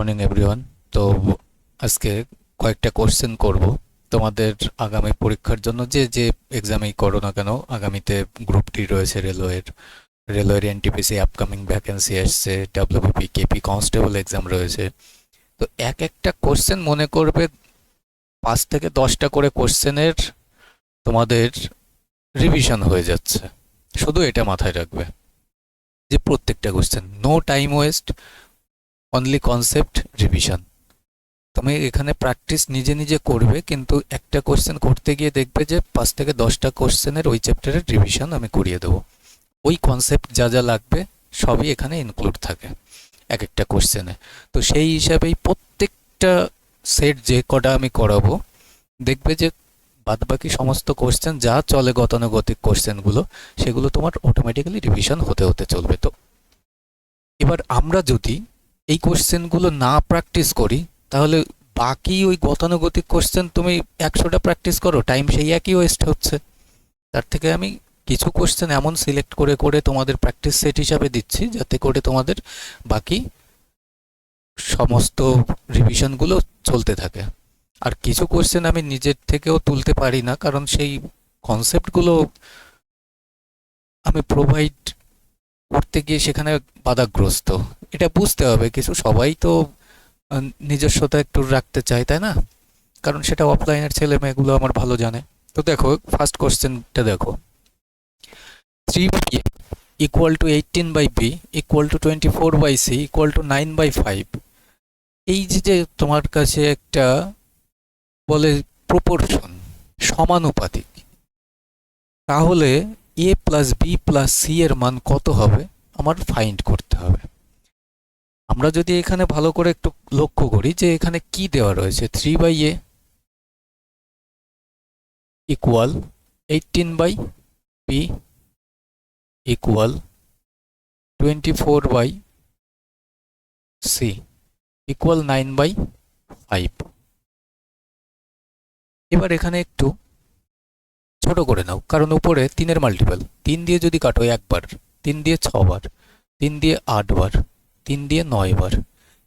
Morning everyone তো আজকে কয়েকটা কোশ্চেন করব। তোমাদের আগামী পরীক্ষার জন্য যে যে এক্সামেই করো না কেন, আগামীতে গ্রুপটি রয়েছে রেলওয়ের রেলওয়ের এনটিপিসি আপকামিং ভ্যাকেন্সি আসছে ডাব্লিউবিপি কেপি কনস্টেবল এক্সাম রয়েছে। তো এক একটা কোশ্চেন মনে করবে, পাঁচ থেকে দশটা করে কোশ্চেনের তোমাদের রিভিশন হয়ে যাচ্ছে। শুধু এটা মাথায় রাখবে। যে প্রত্যেকটা question no time waste only concept revision তুমি এখানে প্র্যাকটিস নিজে নিজে করবে, কিন্তু একটা কোশ্চেন করতে গিয়ে দেখবে যে পাঁচ থেকে দশটা কোশ্চেনের ওই চ্যাপ্টারের রিভিশন আমি করিয়ে দেবো। ওই কনসেপ্ট যা যা লাগবে সবই এখানে ইনক্লুড থাকে এক একটা কোশ্চেনে তো সেই হিসাবেই প্রত্যেকটা সেট যে কটা আমি করাবো, দেখবে যে বাদবাকি সমস্ত কোশ্চেন যা চলে গতানুগতিক কোশ্চেনগুলো সেগুলো তোমার অটোমেটিক্যালি রিভিশন হতে হতে চলবে। তো এবার আমরা যদি এই কোশ্চেনগুলো না প্র্যাকটিস করি, তাহলে বাকি ওই গতানুগতিক কোশ্চেন তুমি একশোটা প্র্যাকটিস করো, টাইম সেই একই ওয়েস্ট হচ্ছে। তার থেকে আমি কিছু কোশ্চেন এমন সিলেক্ট করে করে তোমাদের প্র্যাকটিস সেট হিসাবে দিচ্ছি, যাতে করে তোমাদের বাকি সমস্ত রিভিশনগুলো চলতে থাকে। আর কিছু কোশ্চেন আমি নিজের থেকেও তুলতে পারি না, কারণ সেই কনসেপ্টগুলো আমি প্রোভাইড করতে গিয়ে সেখানে বাধাগ্রস্ত। এটা বুঝতে হবে কিছু, সবাই তো নিজস্বতা একটু রাখতে চায়, তাই না? কারণ সেটা অফলাইনের ছেলে মেয়েগুলো আমার ভালো জানে। তো দেখো ফার্স্ট কোশ্চেনটা দেখো। Three B equal to eighteen by B equal to twenty four by C equal to nine by five এই যে যে তোমার কাছে একটা বলে প্রপোর্শন সমানুপাতিক, তাহলে A plus B plus C এর মান কত হবে, আমার ফাইন্ড করতে হবে। আমরা যদি এখানে ভালো করে একটু লক্ষ্য করি যে এখানে কি দেওয়া রয়েছে three by A equal eighteen by B equal twenty four by C equal nine by five এবার এখানে একটু ছোট করে নাও, কারণ উপরে তিনের মাল্টিপল তিন দিয়ে যদি কাটো একবার, তিন দিয়ে ছবার, তিন দিয়ে আটবার, তিন দিয়ে নয়বার।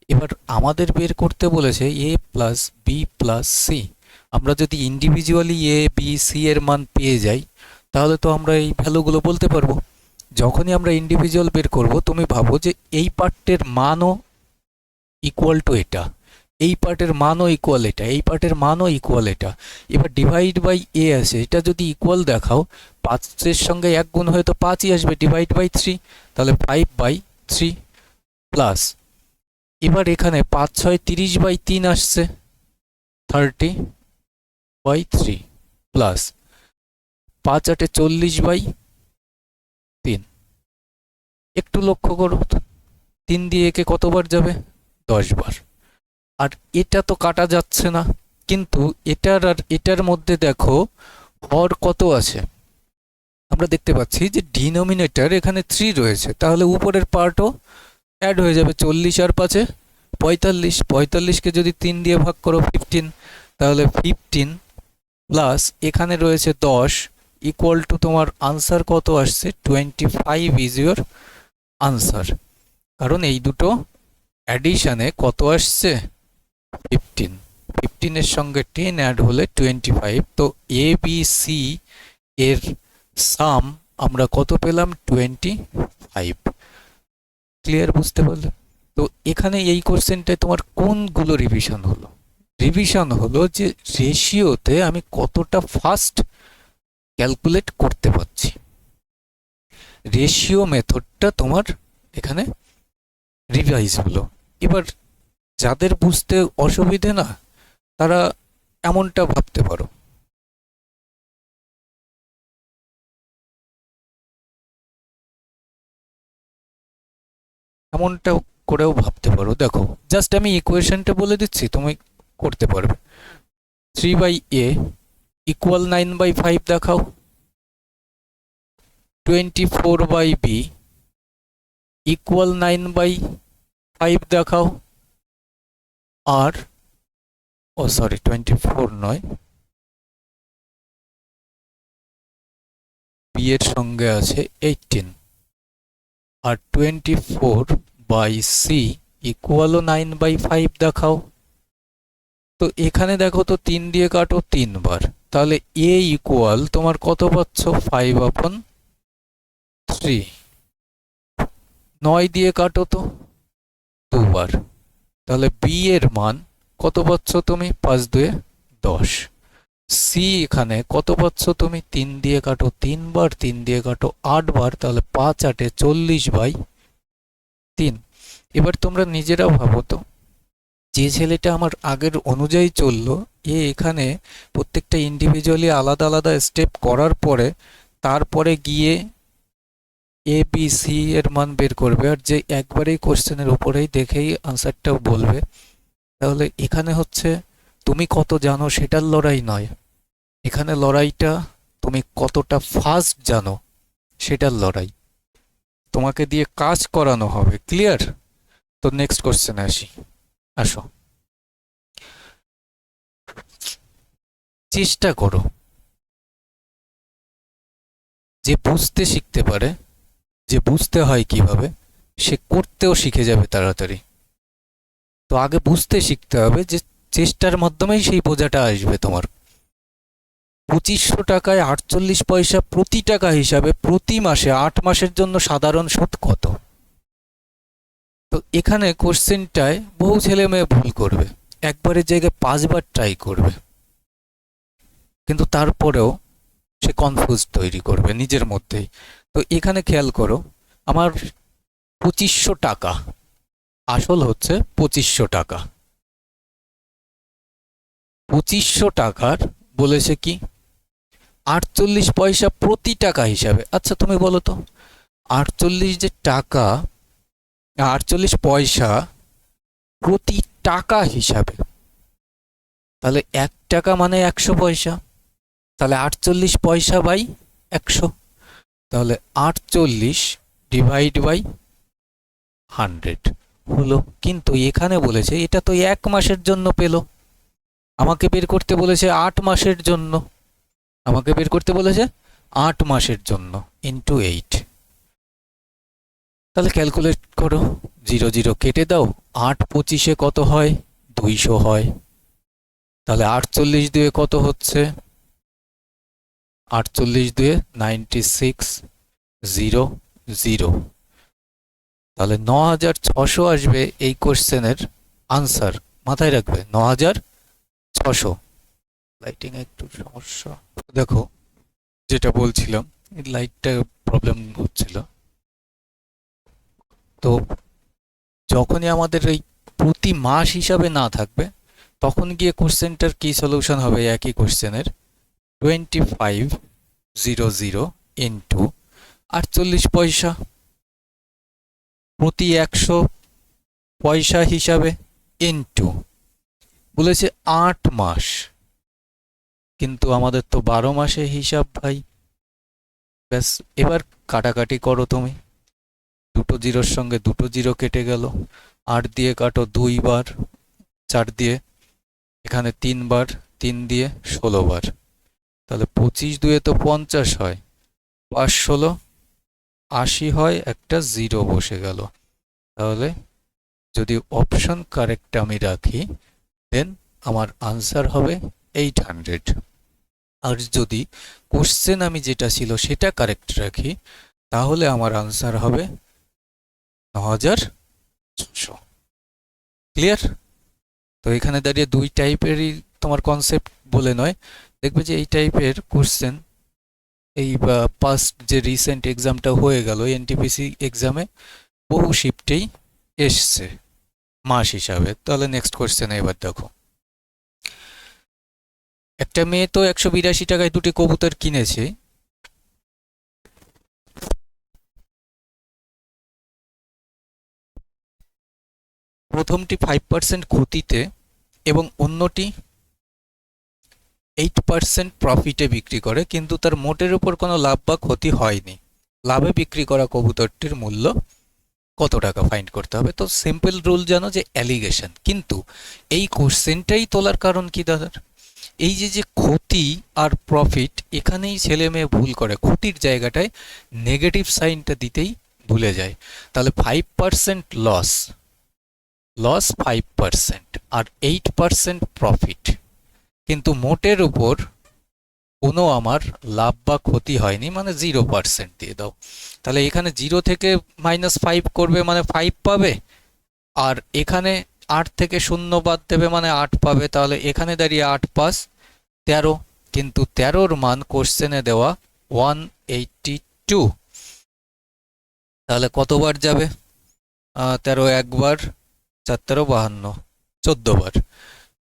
এবার আমাদের বের করতে বলেছে A plus B plus C আমরা যদি ইন্ডিভিজুয়ালি এ বি সি এর মান পেয়ে যাই, তাহলে তো আমরা এই ভ্যালুগুলো বলতে পারব। যখনই আমরা ইন্ডিভিজুয়াল বের করব, তুমি ভাবো যে এই পার্টের মানও ইকুয়াল টু এটা। এই পার্টের মানও ইকুয়াল এটা, এই পার্টের মানও ইকুয়াল এটা। এবার ডিভাইড বাই এ আছে, এটা যদি ইকুয়াল দেখাও, পাঁচের সঙ্গে এক গুণ হয়ে তো পাঁচই আসবে ডিভাইড বাই থ্রি তাহলে ফাইভ বাই থ্রি প্লাস এবার এখানে পাঁচ ছয় তিরিশ বাই তিন আসছে থার্টি বাই থ্রি প্লাস পাঁচ আটে চল্লিশ বাই তিন। একটু লক্ষ্য করো, তিন দিয়ে একে কতবার যাবে? দশ বার। আর এটা তো কাটা যাচ্ছে না। কিন্তু এটার আর এটার মধ্যে দেখো হর কত আছে? আমরা দেখতে পাচ্ছি যে ডিনোমিনেটর এখানে থ্রি রয়েছে। তাহলে উপরের পার্টও অ্যাড হয়ে যাবে চল্লিশ আর পাঁচে। পঁয়তাল্লিশ পঁয়তাল্লিশকে যদি তিন দিয়ে ভাগ করো ফিফটিন তাহলে ফিফটিন প্লাস এখানে রয়েছে দশ ইকুয়াল টু তোমার আনসার কত আসছে? Twenty five is your answer কারণ এই দুটো অ্যাডিশানে কত আসছে? ফিফটিন ফিফটিনের সঙ্গে টেন অ্যাড হলে টোয়েন্টি ফাইভ তো এ বি সি এর সাম আমরা কত পেলাম? টোয়েন্টি ফাইভ ক্লিয়ার বুঝতে পারলে? তো এখানে এই কোশ্চেনটায় তোমার কোনগুলো রিভিশন হলো? রিভিশন হলো যে রেশিওতে আমি কতটা ফাস্ট ক্যালকুলেট করতে পারছি। রেশিও মেথডটা তোমার এখানে রিভাইজ হলো। এবার যাদের বুঝতে অসুবিধে না, তারা এমনটা ভাবতে পারো। এমনটা করেও ভাবতে পারো। দেখো জাস্ট আমি ইকুয়েশনটা বলে দিচ্ছি, তুমি করতে পারবে। Three by A equal nine by five দেখাও। Twenty four by B equal nine by five দেখাও। আর, ও সরি টোয়েন্টি ফোর নয়। বি এর সঙ্গে আছে এইটিন আর টোয়েন্টি ফোর বাই সি ইকুয়ালও নাইন বাই ফাইভ দেখাও। তো এখানে দেখো তো তিন দিয়ে কাটো তিনবার। তাহলে এ ইকুয়াল তোমার কত পাচ্ছ? ফাইভ আপন থ্রি নয় দিয়ে কাটো তো দুবার। তাহলে বি এর মান কত পাচ্ছ তুমি? পাঁচ দুয়ে দশ। সি এখানে কত পাচ্ছ তুমি? তিন দিয়ে কাটো তিনবার, তিন দিয়ে কাটো আটবার, তাহলে পাঁচ আটে চল্লিশ বাই তিন। এবার তোমরা নিজেরা ভাবো তো, যে ছেলেটা আমার আগের অনুযায়ী চলল, এ এখানে প্রত্যেকটা ইন্ডিভিজুয়ালি আলাদা আলাদা স্টেপ করার পরে, তারপরে গিয়ে এ বি সি এর মান বের করবে আর যে একবারেই কোশ্চেনের উপরেই দেখেই আনসারটা বলবে। তাহলে এখানে হচ্ছে তুমি কত জানো সেটার লড়াই নয়। এখানে লড়াইটা তুমি কতটা ফাস্ট জানো সেটার লড়াই। তোমাকে দিয়ে কাজ করানো হবে ক্লিয়ার তো নেক্সট কোশ্চেনে আসি। আসো। চেষ্টা করো। যে বুঝতে শিখতে পারে যে বুঝতে হয় কীভাবে, সে করতেও শিখে যাবে তাড়াতাড়ি। তো আগে বুঝতে শিখতে হবে যে চেষ্টার মাধ্যমেই সেই বোঝাটা আসবে তোমার। পঁচিশশো টাকায় আটচল্লিশ পয়সা প্রতি টাকা হিসাবে প্রতি মাসে আট মাসের জন্য সাধারণ সুদ কত? তো এখানে কোশ্চেনটায় বহু ছেলে মেয়ে ভুল করবে। একবারের জায়গায় পাঁচবার ট্রাই করবে। কিন্তু তারপরেও সে কনফিউজ তৈরি করবে নিজের মধ্যেই। তো এখানে খেয়াল করো, আমার পঁচিশশো টাকা, আসল হচ্ছে পঁচিশশো টাকা। পঁচিশশো টাকার বলেছে কি? আটচল্লিশ পয়সা প্রতি টাকা হিসাবে। আচ্ছা তুমি বলো তো, আটচল্লিশ যে টাকা, আটচল্লিশ পয়সা প্রতি টাকা হিসাবে, তাহলে এক টাকা মানে একশো পয়সা, তাহলে আটচল্লিশ পয়সা বাই একশো। তাহলে আটচল্লিশ ডিভাইড বাই হান্ড্রেড হলো, কিন্তু এখানে বলেছে, এটা তো এক মাসের জন্য পেল। আমাকে বের করতে বলেছে আট মাসের জন্য। আমাকে বের করতে বলেছে আট মাসের জন্য ইন্টু এইট তাহলে ক্যালকুলেট করো জিরো জিরো কেটে দাও, আট পঁচিশে কত হয়? দুইশো হয়। তাহলে আটচল্লিশ দিয়ে কত হচ্ছে? আটচল্লিশ দিয়ে নাইনটি সিক্স জিরো জিরো তাহলে ন হাজার ছশো আসবে এই কোশ্চেনের আনসার। মাথায় রাখবে ন হাজার ছশো। লাইটিং একটু সমস্যা। দেখো, যেটা বলছিলাম লাইটটা প্রবলেম হচ্ছিল। তো যখনই আমাদের এই প্রতি মাস হিসাবে না থাকবে, তখন গিয়ে কোশ্চেনটার কি সলিউশন হবে একই কোশ্চেনের? Twenty five zero zero into আটচল্লিশ পয়সা। প্রতি একশো পয়সা হিসাবে ইন্টু বলেছে আট মাস। কিন্তু আমাদের তো বারো মাসে হিসাব ভাই। ব্যাস, এবার কাটাকাটি করো তুমি। দুটো জিরোর সঙ্গে দুটো জিরো কেটে গেল। আট দিয়ে কাটো দুইবার, চার দিয়ে। এখানে তিনবার, তিন দিয়ে ষোলো বার। তাহলে পঁচিশ দুয়ে তো পঞ্চাশ হয়। পাঁচ ষোলো, আশি হয়, একটা জিরো বসে গেল। তাহলে যদি অপশন কারেক্ট আমি রাখি দেন আমার আনসার হবে এইট হান্ড্রেড আর যদি কোশ্চেন আমি যেটা ছিল সেটা কারেক্ট রাখি, তাহলে আমার আনসার হবে ন হাজার ছশো ক্লিয়ার তো এখানে দাঁড়িয়ে দুই টাইপেরই তোমার কনসেপ্ট বলে নয়। দেখবে যে এই টাইপের কোশ্চেন এই পাস্ট যে রিসেন্ট এক্সামটা হয়ে গেল এনটিপিসি এক্সামে বহু শিফটেই এসছে মাস হিসাবে। তাহলে নেক্সট কোশ্চেনে এবার দেখো। একটা মেয়ে তো একশো বিরাশি টাকায় দুটি কবুতর কিনেছে। প্রথমটি ফাইভ পার্সেন্ট ক্ষতিতে এবং অন্যটি এইট পার্সেন্ট প্রফিটে বিক্রি করে, কিন্তু তার মোটের উপর কোনো লাভ বা ক্ষতি হয়নি। লাভে বিক্রি করা কবুতরটির মূল্য কত টাকা ফাইন্ড করতে হবে? তো সিম্পল রুল জানো যে অ্যালিগেশন কিন্তু এই কোশ্চেনটাই তোলার কারণ কি দাদার এই যে যে ক্ষতি আর প্রফিট এখানেই ছেলে মেয়ে ভুল করে। ক্ষতির জায়গাটায় নেগেটিভ সাইনটা দিতেই ভুলে যায়। তাহলে five percent loss loss five percent আর এইট পার্সেন্ট প্রফিট কিন্তু মোটের উপর কোনো আমার লাভ বা ক্ষতি হয়নি মানে জিরো পার্সেন্ট দিয়ে দাও। তাহলে এখানে জিরো থেকে মাইনাস ফাইভ করবে মানে ফাইভ পাবে, আর এখানে আট থেকে শূন্য বাদ দেবে মানে আট পাবে, তাহলে এখানে দাঁড়িয়ে আট পাস তেরো। কিন্তু তেরোর মান কোশ্চেনে দেওয়া ওয়ান এইটটি টু তাহলে কতবার যাবে? তেরো একবার, চার তেরো বাহান্ন চোদ্দ বার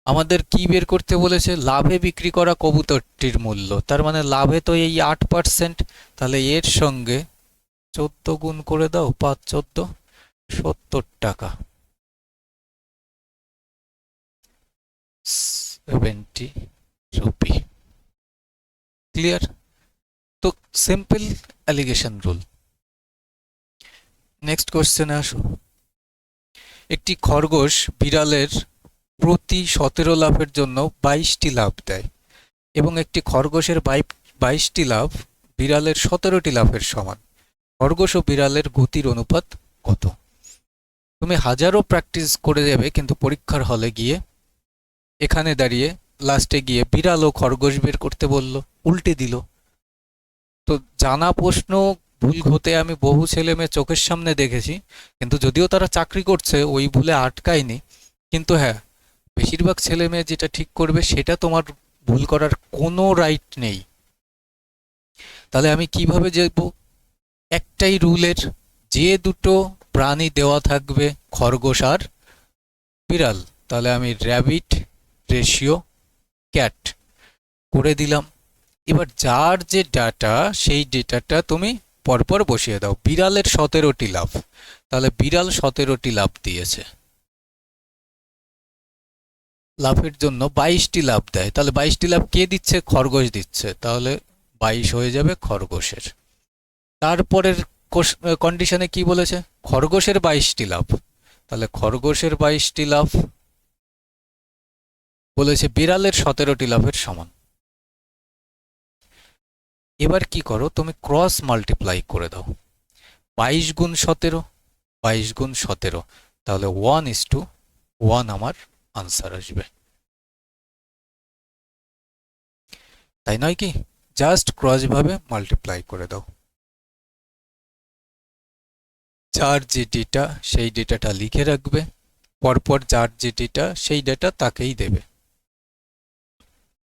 আমাদের কি বের করতে বলেছে? লাভে বিক্রি করা কবুতরটির মূল্য। তার মানে লাভে তো এই আট পার্সেন্ট। তাহলে এর সঙ্গে চোদ্দ গুণ করে দাও, পাঁচ, চোদ্দ, সত্তর টাকা। Seventy rupee. ক্লিয়ার? তো সিম্পল অ্যালিগেশন রুল। নেক্সট কোশ্চেনে আসো। একটি খরগোশ বিড়ালের প্রতি সতেরো লাভের জন্য বাইশটি লাভ দেয় এবং একটি খরগোশের বাই বাইশটি লাভ বিড়ালের সতেরোটি লাভের সমান। খরগোশ ও বিড়ালের গতির অনুপাত কত? তুমি হাজারো প্র্যাকটিস করে যাবে কিন্তু পরীক্ষার হলে গিয়ে এখানে দাঁড়িয়ে লাস্টে গিয়ে বিড়াল ও খরগোশ বের করতে বলল, উল্টে দিল। তো জানা প্রশ্ন, ভুল হতে আমি বহু ছেলে মেয়ে চোখের সামনে দেখেছি, কিন্তু যদিও তারা চাকরি করছে, ওই ভুলে আটকায়নি। কিন্তু হ্যাঁ বেশিরভাগ ছেলে মেয়ে যেটা ঠিক করবে, সেটা তোমার ভুল করার কোনো রাইট নেই। তাহলে আমি কীভাবে যাব একটাই রুলের, যে দুটো প্রাণী দেওয়া থাকবে, খরগোশ আর বিড়াল, তাহলে আমি র্যাবিট রেশিও ক্যাট করে দিলাম। এবার যার যে ডাটা সেই ডেটাটা তুমি পরপর বসিয়ে দাও। বিড়ালের সতেরোটি লাভ। তাহলে বিড়াল সতেরোটি লাভ দিয়েছে। লাভের জন্য বাইশটি লাভ দেয়। তাহলে বাইশটি লাভ কে দিচ্ছে? খরগোশ দিচ্ছে। তাহলে বাইশ হয়ে যাবে খরগোশের। তারপরের কন্ডিশনে কি বলেছে? খরগোশের বাইশটি লাভ। তাহলে খরগোশের বাইশটি লাভ বলেছে বিড়ালের সতেরোটি লাভের সমান। এবার কি করো? তুমি ক্রস মাল্টিপ্লাই করে দাও। বাইশ গুণ সতেরো, বাইশ গুণ সতেরো। তাহলে ওয়ান ইস টু ওয়ান আমার আনসার আসবে। তাই নয় কি? জাস্ট ক্রস ভাবে মাল্টিপ্লাই করে দাও। যার যে ডেটা সেই ডেটাটা লিখে রাখবে। পরপর যার যে ডেটা সেই ডেটা তাকেই দেবে।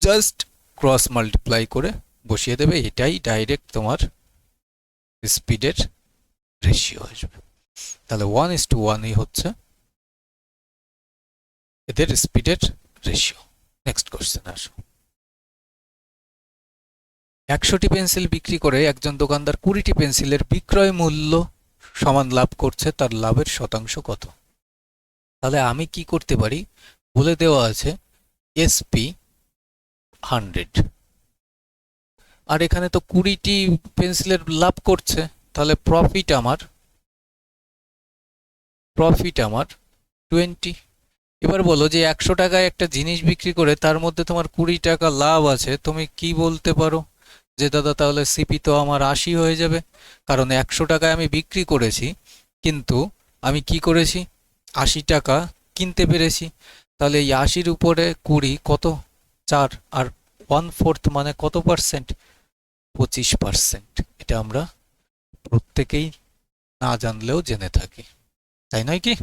জাস্ট ক্রস মাল্টিপ্লাই করে বসিয়ে দেবে। এটাই ডাইরেক্ট তোমার স্পিডের রেশিও আসবে। তাহলে ওয়ান ইস টু ওয়ানই হচ্ছে। এদের স্পিডের রেশিও নেক্সট কোশ্চেন আসো। একশোটি পেন্সিল বিক্রি করে একজন দোকানদার কুড়িটি পেন্সিলের বিক্রয় মূল্য সমান লাভ করছে, তার লাভের শতাংশ কত? তাহলে আমি কি করতে পারি? বলে দেওয়া আছে এসপি হান্ড্রেড আর এখানে তো কুড়িটি পেন্সিলের লাভ করছে, তাহলে প্রফিট আমার প্রফিট আমার টোয়েন্টি এবার বলো যে একশো টাকায় একটা জিনিস বিক্রি করে তার মধ্যে তোমার কুড়ি টাকা লাভ আছে, তুমি কি বলতে পারো? যে দাদা, তাহলে সিপি তো আমার আশি হয়ে যাবে। কারণ একশো টাকায় আমি বিক্রি করেছি, কিন্তু আমি কি করেছি? আশি টাকা কিনতে পেরেছি। তাহলে এই আশির উপরে কুড়ি কত? চার আর ওয়ান ফোর্থ মানে কত পার্সেন্ট পঁচিশ পার্সেন্ট এটা আমরা প্রত্যেকেই না জানলেও জেনে থাকি। তাই নয় কি?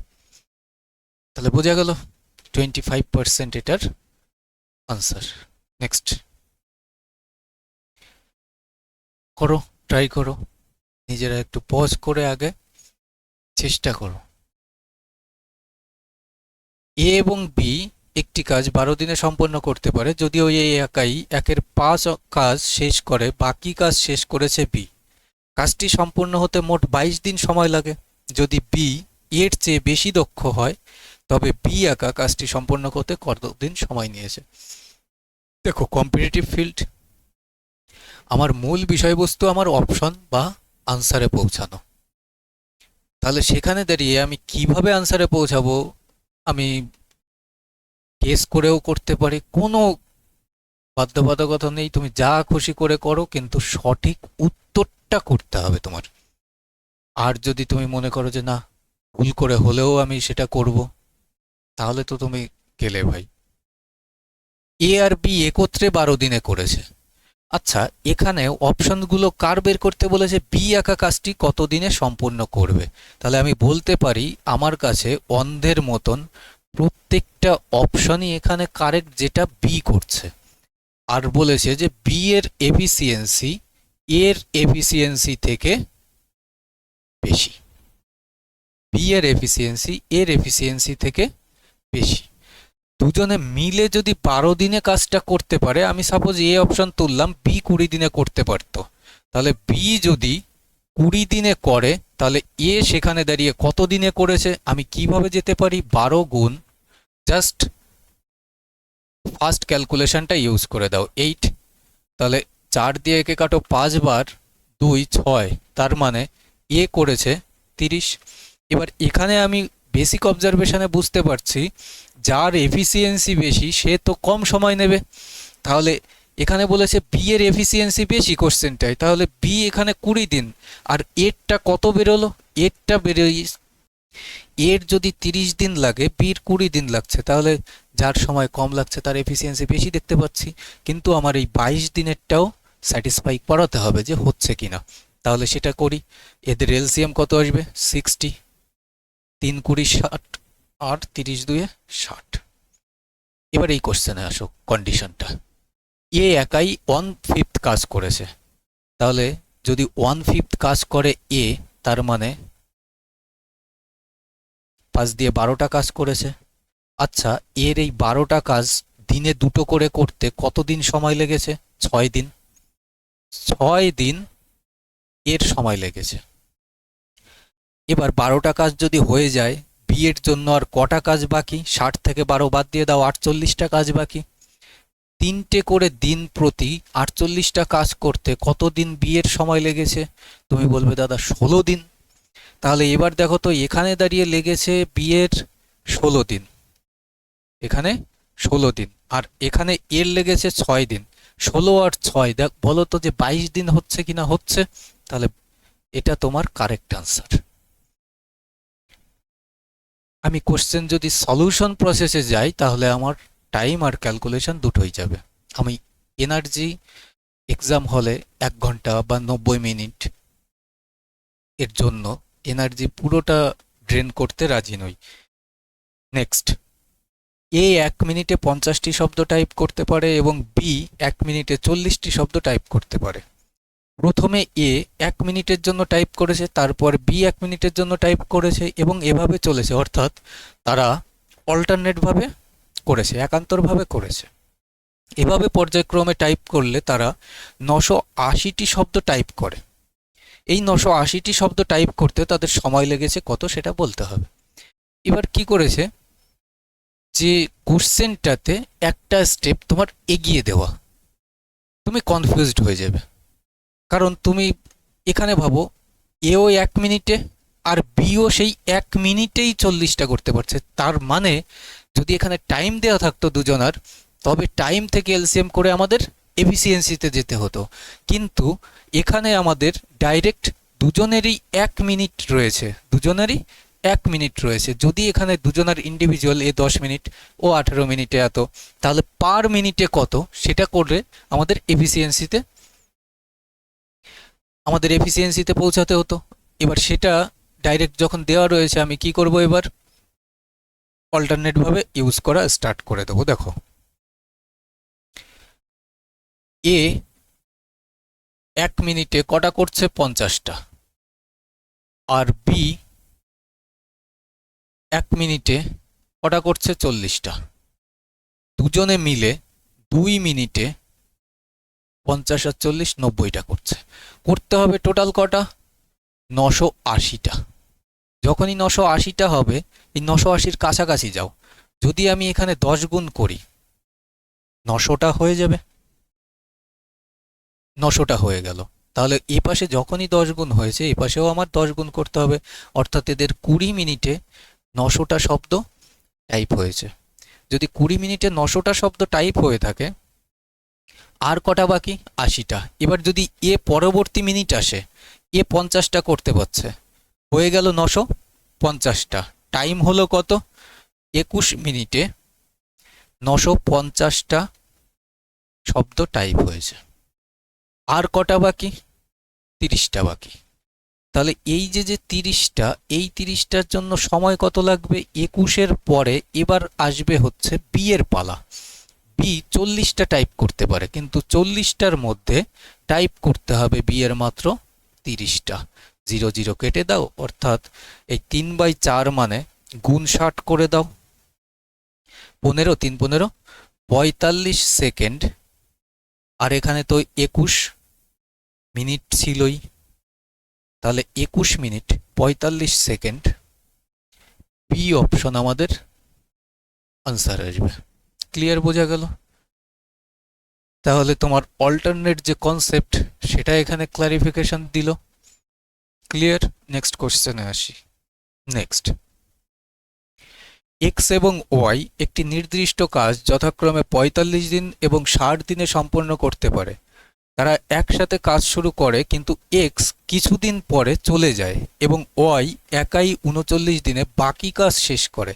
তাহলে বোঝা গেল। টোয়েন্টি ফাইভ পার্সেন্ট এটার আনসার নেক্সট করো ট্রাই করো। নিজেরা একটু পজ করে আগে চেষ্টা করো। এ এবং বি একটি কাজ বারো দিনে সম্পন্ন করতে পারে, যদিও এই একাই। একের পাঁচ কাজ শেষ করে, বাকি কাজ শেষ করেছে বি কাজটি সম্পূর্ণ হতে মোট বাইশ দিন সময় লাগে। যদি বি এর চেয়ে বেশি দক্ষ হয় তবে বি একা কাজটি সম্পন্ন করতে কতদিন সময় নিয়েছে? দেখো কম্পিটিটিভ ফিল্ড আমার মূল বিষয়বস্তু আমার অপশন বা আনসারে পৌঁছানো। তাহলে সেখানে দাঁড়িয়ে আমি কীভাবে আনসারে পৌঁছাবো? আমি কেস করেও করতে পারি, কোনো বাধ্যবাধকতা নেই, তুমি যা খুশি করে করো, কিন্তু সঠিক উত্তরটা করতে হবে তোমার। আর যদি তুমি মনে করো যে না, ভুল করে হলেও আমি সেটা করব তাহলে তো তুমি গেলে ভাই। এ আর বি একত্রে বারো দিনে করেছে। আচ্ছা এখানে অপশনগুলো কার বের করতে বলেছে? বি একা কাজটি কত দিনে সম্পূর্ণ করবে? তাহলে আমি বলতে পারি, আমার কাছে অন্ধের মতন প্রত্যেকটা অপশনই এখানে কারেক্ট যেটা বি করছে। আর বলেছে যে বি এর এফিসিয়েন্সি এর এফিসিয়েন্সি থেকে বেশি। বি এর এফিসিয়েন্সি এর এফিসিয়েন্সি থেকে বেশি। দুজনে মিলে যদি বারো দিনে কাজটা করতে পারে, আমি সাপোজ এ অপশন তুললাম বি কুড়ি দিনে করতে পারতো। তাহলে বি যদি কুড়ি দিনে করে, তাহলে এ সেখানে দাঁড়িয়ে কত দিনে করেছে, আমি কীভাবে যেতে পারি? বারো গুণ জাস্ট ফার্স্ট ক্যালকুলেশনটা ইউজ করে দাও এইট তাহলে চার দিয়ে একে কাটো পাঁচবার দুই, ছয়। তার মানে এ করেছে তিরিশ। এবার এখানে আমি বেসিক অবজারভেশনে বুঝতে পারছি, যার এফিসিয়েন্সি বেশি, সে তো কম সময় নেবে। তাহলে এখানে বলেছে বি এর এফিসিয়েন্সি বেশি কোশ্চেনটায় তাহলে বি এখানে কুড়ি দিন, আর এরটা কত বেরোলো? এরটা বেরোই এর যদি তিরিশ দিন লাগে বির কুড়ি দিন লাগছে, তাহলে যার সময় কম লাগছে, তার এফিসিয়েন্সি বেশি দেখতে পাচ্ছি। কিন্তু আমার এই বাইশ দিনেরটাও স্যাটিসফাই করাতে হবে যে হচ্ছে কিনা। তাহলে সেটা করি, এদের এলসিএম কত আসবে? সিক্সটি তিন কুড়ি ষাট আর তিরিশ দুয়ে ষাট। এবার এই কোশ্চেনে আসো কন্ডিশনটা। এ একাই ওয়ান ফিফথ কাজ করেছে। তাহলে যদি ওয়ান ফিফথ কাজ করে এ, তার মানে পাঁচ দিয়ে বারোটা কাজ করেছে। আচ্ছা এর এই বারোটা কাজ দিনে দুটো করে করতে কতদিন সময় লেগেছে? ছয় দিন। ছয় দিন এর সময় লেগেছে। এবার বারোটা কাজ যদি হয়ে যায়, বিয়ের জন্য আর কটা কাজ বাকি? ষাট থেকে বারো বাদ দিয়ে দাও, আটচল্লিশটা কাজ বাকি। তিনটে করে দিন প্রতি আটচল্লিশটা কাজ করতে কত দিন বিয়ের সময় লেগেছে? তুমি বলবে, দাদা, ষোলো দিন। তাহলে এবার দেখো তো, এখানে দাঁড়িয়ে লেগেছে বিয়ের ষোলো দিন। এখানে ষোলো দিন। আর এখানে এর লেগেছে ছয় দিন। ষোলো আর ছয়, দেখ, বলো তো যে বাইশ দিন হচ্ছে কিনা হচ্ছে? তাহলে এটা তোমার কারেক্ট আনসার আমি কোশ্চেন যদি সলিউশন প্রসেসে যাই, তাহলে আমার টাইম আর ক্যালকুলেশন দুটোই যাবে। আমি এনার্জি এক্সাম হলে এক ঘণ্টা বা নব্বই মিনিট এর জন্য এনার্জি পুরোটা ড্রেন করতে রাজি নই। নেক্সট এ এক মিনিটে পঞ্চাশটি শব্দ টাইপ করতে পারে এবং বি এক মিনিটে চল্লিশটি শব্দ টাইপ করতে পারে। প্রথমে এ এক মিনিটের জন্য টাইপ করেছে, তারপর বি এক মিনিটের জন্য টাইপ করেছে এবং এভাবে চলেছে। অর্থাৎ তারা অল্টারনেটভাবে করেছে, একান্তরভাবে করেছে। এভাবে পর্যায়ক্রমে টাইপ করলে তারা নশো আশিটি শব্দ টাইপ করে। এই নশো আশিটি শব্দ টাইপ করতে তাদের সময় লেগেছে কত সেটা বলতে হবে। এবার কি করেছে? যে কোশ্চেনটাতে একটা স্টেপ তোমার এগিয়ে দেওয়া। তুমি কনফিউজড হয়ে যাবে। কারণ তুমি এখানে ভাবো, এও এক মিনিটে আর বিও সেই এক মিনিটেই চল্লিশটা করতে পারছে। তার মানে যদি এখানে টাইম দেওয়া থাকতো দুজনার, তবে টাইম থেকে এলসিএম করে আমাদের এফিসিয়েন্সিতে যেতে হতো। কিন্তু এখানে আমাদের ডাইরেক্ট দুজনেরই এক মিনিট রয়েছে, দুজনেরই এক মিনিট রয়েছে। যদি এখানে দুজনের ইন্ডিভিজুয়াল এ দশ মিনিট, ও আঠেরো মিনিটে এত, তাহলে পার মিনিটে কত, সেটা করলে আমাদের এফিসিয়েন্সিতে আমাদের এফিসিয়েন্সিতে পৌঁছাতে হতো। এবার সেটা ডাইরেক্ট যখন দেওয়া রয়েছে, আমি কি করব এবার? অল্টারনেটভাবে ইউজ করা স্টার্ট করে দেবো, দেখো। এ এক মিনিটে কটা করছে? পঞ্চাশটা। আর বি এক মিনিটে কটা করছে? চল্লিশটা। দুজনে মিলে দুই মিনিটে পঞ্চাশ আর চল্লিশ, নব্বইটা করছে। করতে হবে টোটাল কটা? নশো আশিটা। যখনই নশো আশিটা হবে, এই নশো আশির কাছাকাছি যাও। যদি আমি এখানে দশ গুণ করি, নশোটা হয়ে যাবে। নশোটা হয়ে গেল। তাহলে এ পাশে যখনই দশ গুণ হয়েছে, এ পাশেও আমার দশ গুণ করতে হবে। অর্থাৎ এদের কুড়ি মিনিটে নশোটা শব্দ টাইপ হয়েছে। যদি কুড়ি মিনিটে নশোটা শব্দ টাইপ হয়ে থাকে আর কটা বাকি? আশিটা। এবার যদি এ পরবর্তী মিনিট আসে, এ পঞ্চাশটা করতে পারছে। হয়ে গেল নশো পঞ্চাশটা। টাইম হলো কত? একুশ মিনিটে নশো পঞ্চাশটা শব্দ টাইপ হয়েছে। আর কটা বাকি? তিরিশটা বাকি। তাহলে এই যে যে তিরিশটা, এই তিরিশটার জন্য সময় কত লাগবে? একুশের পরে এবার আসবে হচ্ছে বিয়ের পালা। বি চল্লিশটা টাইপ করতে পারে, কিন্তু চল্লিশটার মধ্যে টাইপ করতে হবে বি এর মাত্র তিরিশটা। জিরো জিরো কেটে দাও, অর্থাৎ এই তিন বাই চার মানে গুণ ষাট করে দাও। পনেরো, তিন পনেরো, পঁয়তাল্লিশ সেকেন্ড। আর এখানে তো একুশ মিনিট ছিলই। তাহলে একুশ মিনিট, পঁয়তাল্লিশ সেকেন্ড। বি অপশন আমাদের আনসার আসবে। ক্লিয়ার বোঝা গেল? তাহলে তোমার অল্টারনেট যে কনসেপ্ট সেটা এখানে ক্লারিফিকেশন দিল। ক্লিয়ার নেক্সট কোশ্চেনে আসি। নেক্সট এক্স এবং ওয়াই একটি নির্দিষ্ট কাজ যথাক্রমে পঁয়তাল্লিশ দিন এবং ষাট দিনে সম্পন্ন করতে পারে। তারা একসাথে কাজ শুরু করে, কিন্তু এক্স কিছুদিন পরে চলে যায় এবং ওয়াই একাই উনচল্লিশ দিনে বাকি কাজ শেষ করে।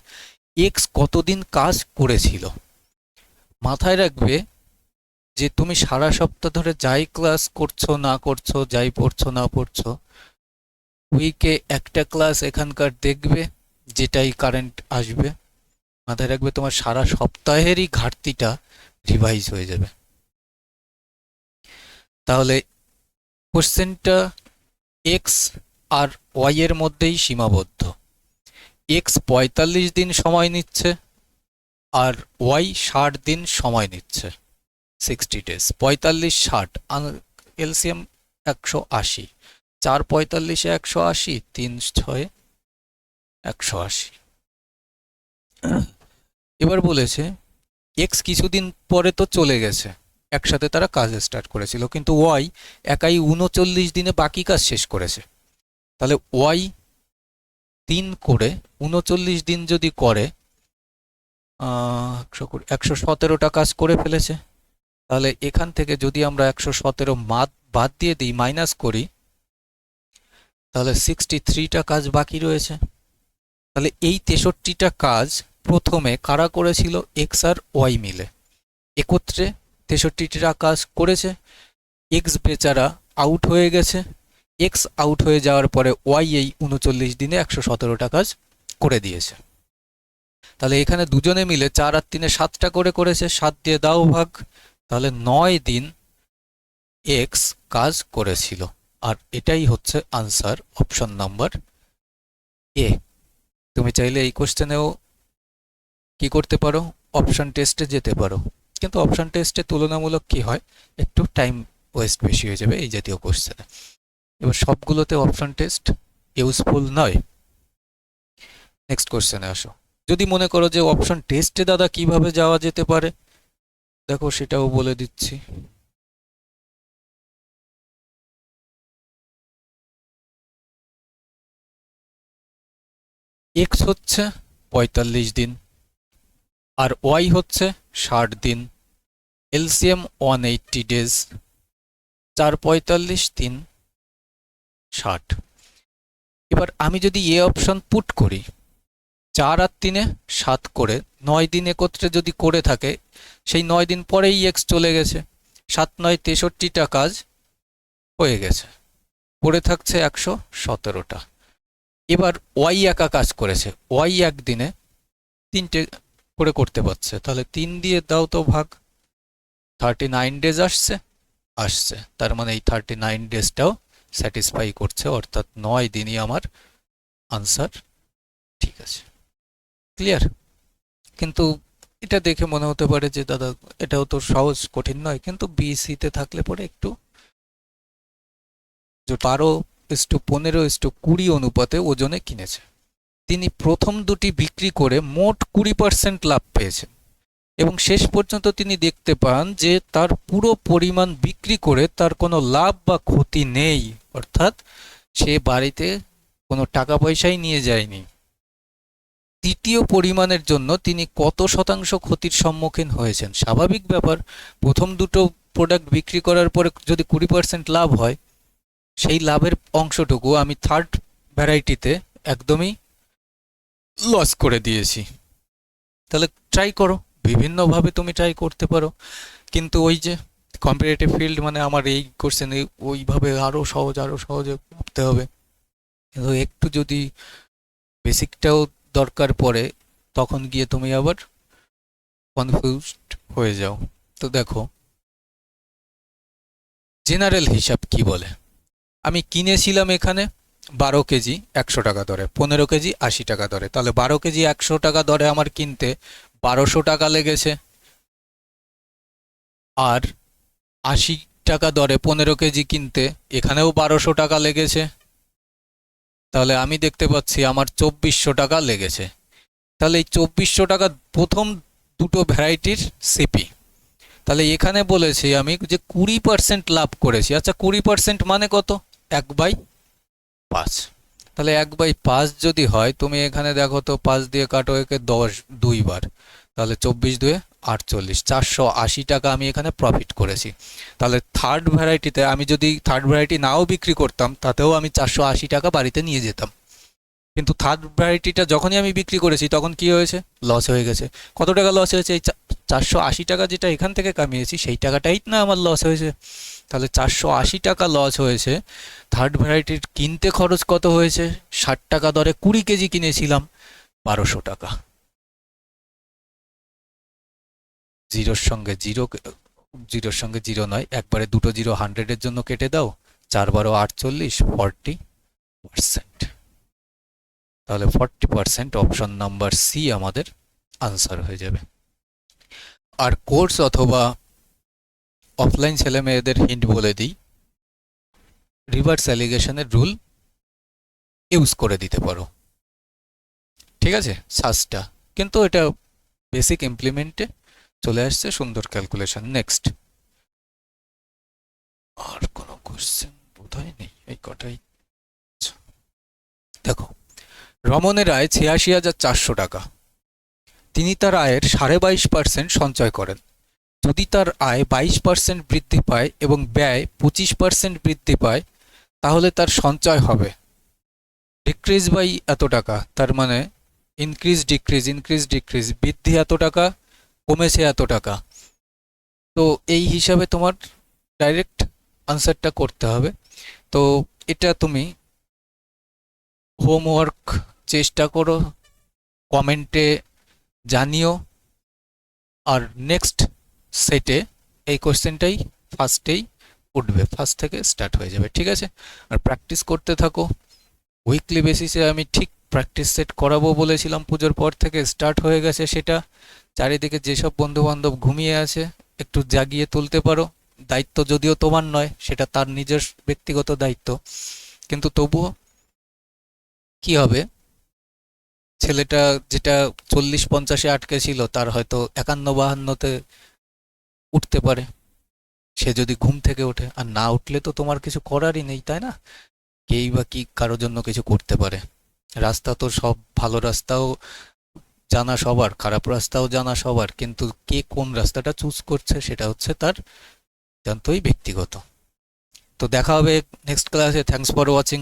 এক্স কতদিন কাজ করেছিল? মাথায় রাখবে যে তুমি সারা সপ্তাহ ধরে যাই ক্লাস করছ, না করছ, যাই পড়ছো, না পড়ছো উইকে একটা ক্লাস এখানকার দেখবে যেটাই কারেন্ট আসবে। মাথায় রাখবে তোমার সারা সপ্তাহেরই ঘাটতিটা রিভাইজ হয়ে যাবে। তাহলে কোশ্চেনটা এক্স আর ওয়াই এর মধ্যেই সীমাবদ্ধ। এক্স পঁয়তাল্লিশ দিন সময় নিচ্ছে। আর ওয়াই ষাট দিন সময় নিচ্ছে সিক্সটি ডেজ পঁয়তাল্লিশ ষাট এলসিএম একশো আশি। চার পঁয়তাল্লিশে একশো আশি, তিন ছয় একশো আশি। এবার বলেছে এক্স কিছুদিন পরে তো চলে গেছে, একসাথে তারা কাজ স্টার্ট করেছিল, কিন্তু ওয়াই একাই উনচল্লিশ দিনে বাকি কাজ শেষ করেছে। তাহলে ওয়াই তিন করে উনচল্লিশ দিন যদি করে একশো কুড়ি একশো সতেরোটা কাজ করে ফেলেছে। তাহলে এখান থেকে যদি আমরা একশো সতেরো মাত বাদ দিয়ে দিই মাইনাস করি, তাহলে সিক্সটি থ্রিটা কাজ বাকি রয়েছে। তাহলে এই তেষট্টিটা কাজ প্রথমে কারা করেছিল? এক্স আর ওয়াই মিলে। একত্রে তেষট্টিটা কাজ করেছে। এক্স বেচারা আউট হয়ে গেছে। এক্স আউট হয়ে যাওয়ার পরে ওয়াই এই উনচল্লিশ দিনে একশো সতেরোটা কাজ করে দিয়েছে। তাহলে এখানে দুজনে মিলে চার আর তিনে সাতটা করে করেছে, সাত দিয়ে দাও ভাগ। তাহলে নয় দিন এক্স কাজ করেছিল। আর এটাই হচ্ছে আনসার অপশন নাম্বার এ তুমি চাইলে এই কোশ্চেনেও কি করতে পারো? অপশন টেস্টে যেতে পারো। কিন্তু অপশন টেস্টে তুলনামূলক কি হয়? একটু টাইম ওয়েস্ট বেশি হয়ে যাবে এই জাতীয় কোশ্চেনে এবার সবগুলোতে অপশন টেস্ট ইউজফুল নয়। নেক্সট কোশ্চেনে আসো। যদি মনে করো যে অপশন টেস্টে দাদা কীভাবে যাওয়া যেতে পারে? দেখো সেটাও বলে দিচ্ছি। এক্স হচ্ছে পঁয়তাল্লিশ দিন আর ওয়াই হচ্ছে ষাট দিন। এলসিএম ওয়ান এইটটি ডেজ চার পঁয়তাল্লিশ তিন ষাট। এবার আমি যদি এ অপশন পুট করি চার আর তিনে সাত করে, নয় দিন একত্রে যদি করে থাকে, সেই নয় দিন পরেই এক্স চলে গেছে। সাত, নয়, তেষট্টিটা কাজ হয়ে গেছে। পড়ে থাকছে একশো সতেরোটা। এবার ওয়াই একা কাজ করেছে। ওয়াই একদিনে তিনটে করে করতে পারছে। তাহলে তিন দিয়ে দাও তো ভাগ। থার্টি নাইন ডেজ আসছে আসছে। তার মানে এই থার্টি নাইন ডেজটাও স্যাটিসফাই করছে। অর্থাৎ নয় দিনই আমার আনসার ঠিক আছে। ক্লিয়ার কিন্তু এটা দেখে মনে হতে পারে যে, দাদা, এটাও তো সহজ, কঠিন নয়। কিন্তু বিসিতে থাকলে পরে একটু বারো ইস্টু পনেরো ইস্টু কুড়ি অনুপাতে ওজনে কিনেছে। তিনি প্রথম দুটি বিক্রি করে মোট কুড়ি পার্সেন্ট লাভ পেয়েছেন। এবং শেষ পর্যন্ত তিনি দেখতে পান যে, তার পুরো পরিমাণ বিক্রি করে তার কোনো লাভ বা ক্ষতি নেই। অর্থাৎ সে বাড়িতে কোনো টাকা পয়সাই নিয়ে যায়নি। তৃতীয় পরিমাণের জন্য তিনি কত শতাংশ ক্ষতির সম্মুখীন হয়েছেন? স্বাভাবিক ব্যাপার, প্রথম দুটো প্রোডাক্ট বিক্রি করার পরে যদি কুড়ি পার্সেন্ট লাভ হয়, সেই লাভের অংশটুকু আমি থার্ড ভ্যারাইটিতে একদমই লস করে দিয়েছি। তাহলে ট্রাই করো, বিভিন্নভাবে তুমি ট্রাই করতে পারো। কিন্তু ওই যে কম্পিটিটিভ ফিল্ড মানে আমার এই কোশ্চেন ওইভাবে আরও সহজ আরও সহজে ভাবতে হবে। কিন্তু একটু যদি বেসিকটাও দরকার পড়ে, তখন গিয়ে তুমি আবার কনফিউজড হয়ে যাও। তো দেখো জেনারেল হিসাব কি বলে? আমি কিনেছিলাম এখানে বারো কেজি একশো টাকা দরে, পনেরো কেজি আশি টাকা দরে। তাহলে বারো কেজি একশো টাকা দরে আমার কিনতে বারোশো টাকা লেগেছে। আর আশি টাকা দরে পনেরো কেজি কিনতে এখানেও বারোশো টাকা লেগেছে। তাহলে আমি দেখতে পাচ্ছি আমার চব্বিশশো টাকা লেগেছে। তাহলে এই চব্বিশশো টাকা প্রথম দুটো ভ্যারাইটির সিপি তাহলে এখানে বলেছি আমি যে কুড়ি পার্সেন্ট লাভ করেছি। আচ্ছা কুড়ি পার্সেন্ট মানে কত? এক বাই পাঁচ। তাহলে এক বাই পাঁচ যদি হয়, তুমি এখানে দেখো তো পাঁচ দিয়ে কাটো, একে দশ, দুইবার। তাহলে চব্বিশ দুয়ে আটচল্লিশ, চারশো আশি টাকা আমি এখানে প্রফিট করেছি। তাহলে থার্ড ভ্যারাইটিতে আমি যদি থার্ড ভ্যারাইটি নাও বিক্রি করতাম, তাতেও আমি চারশো আশি টাকা বাড়িতে নিয়ে যেতাম। কিন্তু থার্ড ভ্যারাইটিটা যখনই আমি বিক্রি করেছি, তখন কি হয়েছে? লস হয়ে গেছে। কত টাকা লস হয়েছে? এই চারশো আশি টাকা যেটা এখান থেকে কামিয়েছি, সেই টাকাটাই না আমার লস হয়েছে। তাহলে চারশো আশি টাকা লস হয়েছে। থার্ড ভ্যারাইটির কিনতে খরচ কত হয়েছে? ষাট টাকা দরে কুড়ি কেজি কিনেছিলাম, বারোশো টাকা। জিরোর সঙ্গে জিরো জিরোর সঙ্গে জিরো নয়, একবারে দুটো জিরো হান্ড্রেডের জন্য কেটে দাও, চার বারো আটচল্লিশ ফর্টি পার্সেন্ট তাহলে forty percent option number C আমাদের আনসার হয়ে যাবে। আর কোর্স অথবা অফলাইন ছেলে মেয়েদের হিন্ট বলে দিই রিভার্স অ্যালিগেশনের রুল ইউজ করে দিতে পারো। ঠিক আছে? সাজটা। কিন্তু এটা বেসিক ইমপ্লিমেন্টে চলে আসছে সুন্দর ক্যালকুলেশন নেক্সট আর কোনো কোশ্চেন বোধহয় নেই, এই কটাই। দেখো রমনের আয় ছিয়াশি হাজার চারশো টাকা। তিনি তার আয়ের সাড়ে বাইশ পার্সেন্ট সঞ্চয় করেন। যদি তার আয় বাইশ পার্সেন্ট বৃদ্ধি পায় এবং ব্যয় পঁচিশ পার্সেন্ট বৃদ্ধি পায়, তাহলে তার সঞ্চয় হবে। ডিক্রিজ বাই এত টাকা, তার মানে ইনক্রিজ ডিক্রিজ ইনক্রিজ ডিক্রিজ বৃদ্ধি এত টাকা কমেছে এত টাকা। তো এই হিসাবে তোমার ডাইরেক্ট আনসারটা করতে হবে। তো এটা তুমি হোমওয়ার্ক চেষ্টা করো কমেন্টে জানিও। আর নেক্সট সেটে এই কোশ্চেনটাই ফার্স্টেই উঠবে ফার্স্ট থেকে স্টার্ট হয়ে যাবে, ঠিক আছে? আর প্র্যাকটিস করতে থাকো। উইকলি বেসিসে আমি ঠিক প্র্যাকটিস সেট করাবো বলেছিলাম পুজোর পর থেকে স্টার্ট হয়ে গেছে সেটা। চারিদিকে যেসব বন্ধুবান্ধব ঘুমিয়ে আছে, একটু জাগিয়ে তুলতে পারো। দায়িত্ব যদিও তোমার নয়, সেটা তার নিজের ব্যক্তিগত দায়িত্ব। কিন্তু তবুও কি হবে? ছেলেটা যেটা চল্লিশ পঞ্চাশে আটকে ছিল, তার হয়তো একান্ন বাহান্নতে উঠতে পারে। সে যদি ঘুম থেকে ওঠে, আর না উঠলে তো তোমার কিছু করারই নেই, তাই না? কেই বা কি কারোর জন্য কিছু করতে পারে। রাস্তা তো সব ভালো রাস্তাও জানা সবার, খারাপ রাস্তাও জানা সবার, কিন্তু কে কোন রাস্তাটা চুজ করছে সেটা হচ্ছে তার জানতই ব্যক্তিগত। তো দেখা হবে নেক্সট ক্লাসে থ্যাংকস ফর ওয়াচিং